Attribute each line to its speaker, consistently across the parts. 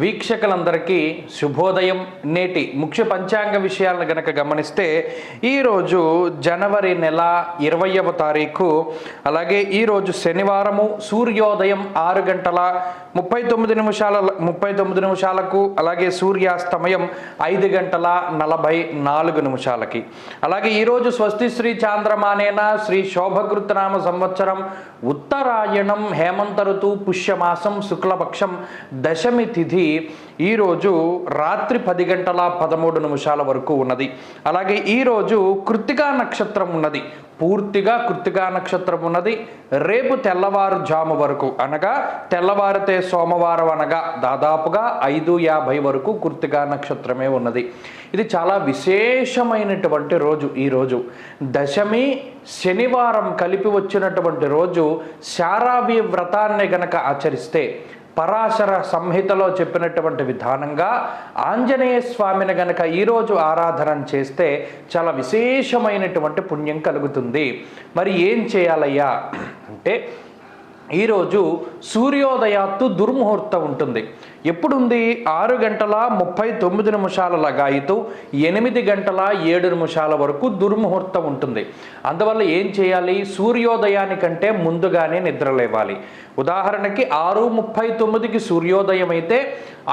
Speaker 1: వీక్షకులందరికీ శుభోదయం. నేటి ముఖ్య పంచాంగ విషయాలను గనక గమనిస్తే ఈరోజు జనవరి నెల ఇరవయవ తారీఖు అలాగే ఈరోజు శనివారము సూర్యోదయం ఆరు గంటల ముప్పై తొమ్మిది నిమిషాల ముప్పై తొమ్మిది నిమిషాలకు అలాగే సూర్యాస్తమయం ఐదు గంటల నలభై నాలుగు నిమిషాలకి. అలాగే ఈరోజు స్వస్తి శ్రీ చాంద్రమానేన శ్రీ శోభకృతనామ సంవత్సరం ఉత్తరాయణం హేమంత ఋతు పుష్యమాసం శుక్లపక్షం దశమి తిథి ఈరోజు రాత్రి పది గంటల పదమూడు నిమిషాల వరకు ఉన్నది. అలాగే ఈరోజు కృత్తికా నక్షత్రం ఉన్నది. పూర్తిగా కృత్తికా నక్షత్రం ఉన్నది. రేపు తెల్లవారుజాము వరకు అనగా తెల్లవారితే సోమవారం అనగా దాదాపుగా ఐదు యాభై వరకు కృతికా నక్షత్రమే ఉన్నది. ఇది చాలా విశేషమైనటువంటి రోజు ఈ రోజు. దశమి శనివారం కలిపి వచ్చినటువంటి రోజు శారావి వ్రతాన్ని గనక ఆచరిస్తే పరాశర సంహితలో చెప్పినటువంటి విధానంగా ఆంజనేయ స్వామిని గనక ఈరోజు ఆరాధన చేస్తే చాలా విశేషమైనటువంటి పుణ్యం కలుగుతుంది. మరి ఏం చేయాలయ్యా? అంటే ఈరోజు సూర్యోదయాత్తు దుర్ముహూర్తం ఉంటుంది. ఎప్పుడుంది? ఆరు గంటల ముప్పై తొమ్మిది నిమిషాల లగాయితూ ఎనిమిది గంటల ఏడు నిమిషాల వరకు దుర్ముహూర్తం ఉంటుంది. అందువల్ల ఏం చేయాలి? సూర్యోదయానికంటే ముందుగానే నిద్రలేవాలి ఉదాహరణకి ఆరు ముప్పై తొమ్మిదికి సూర్యోదయం అయితే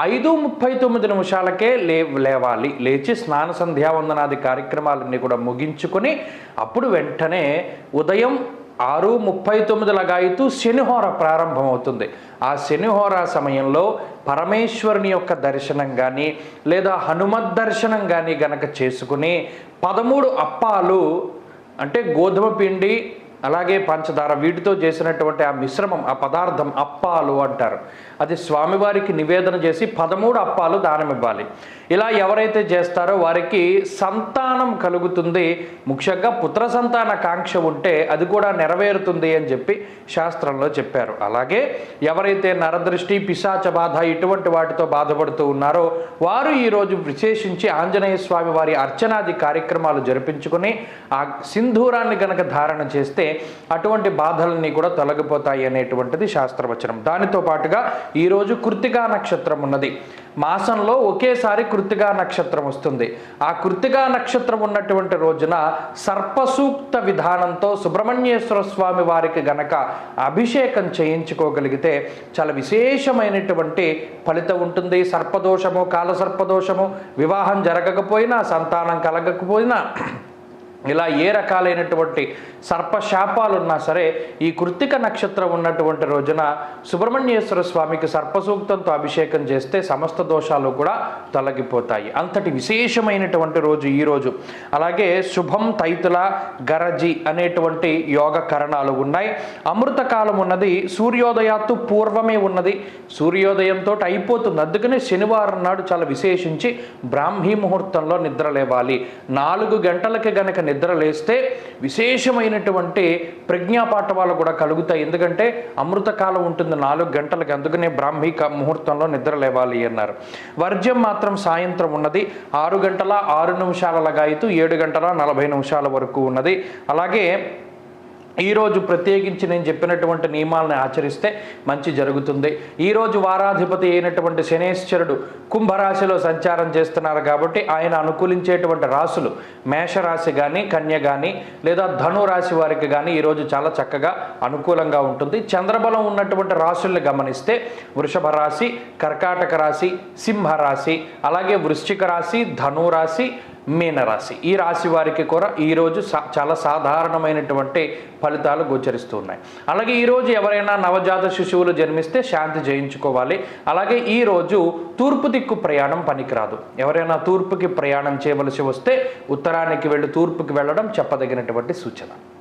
Speaker 1: ఐదు ముప్పై తొమ్మిది నిమిషాలకే లే లేవాలి. లేచి స్నాన సంధ్యావందనాది కార్యక్రమాలన్నీ కూడా ముగించుకొని అప్పుడు వెంటనే ఉదయం ఆరు ముప్పై తొమ్మిది లగాయితూ శనిహోర ప్రారంభమవుతుంది. ఆ శనిహోర సమయంలో పరమేశ్వరుని యొక్క దర్శనం కానీ లేదా హనుమత్ దర్శనం కానీ గనక చేసుకుని పదమూడు అప్పాలు అంటే గోధుమ పిండి అలాగే పంచదార వీటితో చేసినటువంటి ఆ మిశ్రమం ఆ పదార్థం అప్పాలు అంటారు. అది స్వామివారికి నివేదన చేసి పదమూడు అప్పాలు దానం ఇవ్వాలి ఇలా ఎవరైతే చేస్తారో వారికి సంతానం కలుగుతుంది. ముఖ్యంగా పుత్ర సంతాన కాంక్ష ఉంటే అది కూడా నెరవేరుతుంది అని చెప్పి శాస్త్రంలో చెప్పారు. అలాగే ఎవరైతే నరదృష్టి పిశాచ బాధ ఇటువంటి వాటితో బాధపడుతూ ఉన్నారో వారు ఈరోజు విశేషించి ఆంజనేయ స్వామి వారి అర్చనాది కార్యక్రమాలు జరిపించుకుని ఆ సింధూరాన్ని గనక ధారణ చేస్తే అటువంటి బాధలన్నీ కూడా తొలగిపోతాయి అనేటువంటిది శాస్త్రవచనం. దానితో పాటుగా ఈరోజు కృతికా నక్షత్రం ఉన్నది. మాసంలో ఒకేసారి కృతికా నక్షత్రం వస్తుంది. ఆ కృతికా నక్షత్రం ఉన్నటువంటి రోజున సర్పసూక్త విధానంతో సుబ్రహ్మణ్యేశ్వర స్వామి వారికి గనక అభిషేకం చేయించుకోగలిగితే చాలా విశేషమైనటువంటి ఫలితం ఉంటుంది. సర్పదోషము కాల సర్పదోషము వివాహం జరగకపోయినా సంతానం కలగకపోయినా ఇలా ఏ రకాలైనటువంటి సర్పశాపాలు ఉన్నా సరే ఈ కృత్తిక నక్షత్రం ఉన్నటువంటి రోజున సుబ్రహ్మణ్యేశ్వర స్వామికి సర్పసూక్తంతో అభిషేకం చేస్తే సమస్త దోషాలు కూడా తొలగిపోతాయి. అంతటి విశేషమైనటువంటి రోజు ఈ రోజు. అలాగే శుభం తైతుల గరజి అనేటువంటి యోగ కరణాలు ఉన్నాయి. అమృతకాలం ఉన్నది సూర్యోదయాత్తు పూర్వమే ఉన్నది. సూర్యోదయంతో అయిపోతుంది. అందుకనే శనివారం నాడు చాలా విశేషించి బ్రాహ్మీ ముహూర్తంలో నిద్ర లేవాలి. నాలుగు గంటలకి గనక నిద్ర లేస్తే విశేషమైనటువంటి ప్రజ్ఞాపాఠవాలు కూడా కలుగుతాయి. ఎందుకంటే అమృతకాలం ఉంటుంది నాలుగు గంటలకి. అందుకనే బ్రాహ్మీ ముహూర్తంలో నిద్ర లేవాలి అన్నారు. వర్జ్యం మాత్రం సాయంత్రం ఉన్నది. ఆరు గంటల ఆరు నిమిషాల లగాయితూ ఏడు గంటల నలభై నిమిషాల వరకు ఉన్నది. అలాగే ఈరోజు ప్రత్యేకించి నేను చెప్పినటువంటి నియమాలను ఆచరిస్తే మంచి జరుగుతుంది. ఈరోజు వారాధిపతి అయినటువంటి శనేశ్వరుడు కుంభరాశిలో సంచారం చేస్తున్నారు కాబట్టి ఆయన అనుకూలించేటువంటి రాశులు మేషరాశి కానీ కన్య కానీ లేదా ధనురాశి వారికి కానీ ఈరోజు చాలా చక్కగా అనుకూలంగా ఉంటుంది. చంద్రబలం ఉన్నటువంటి రాశుల్ని గమనిస్తే వృషభ రాశి కర్కాటక రాశి సింహ రాశి అలాగే వృశ్చిక రాశి ధనురాశి మీనరాశి. ఈ రాశి వారికి కూడా ఈరోజు సా చాలా సాధారణమైనటువంటి ఫలితాలు గోచరిస్తున్నాయి అలాగే ఈరోజు ఎవరైనా నవజాత శిశువులు జన్మిస్తే శాంతి జయించుకోవాలి. అలాగే ఈరోజు తూర్పు దిక్కు ప్రయాణం పనికిరాదు. ఎవరైనా తూర్పుకి ప్రయాణం చేయవలసి వస్తే ఉత్తరానికి వెళ్ళి తూర్పుకి వెళ్ళడం చెప్పదగినటువంటి సూచన.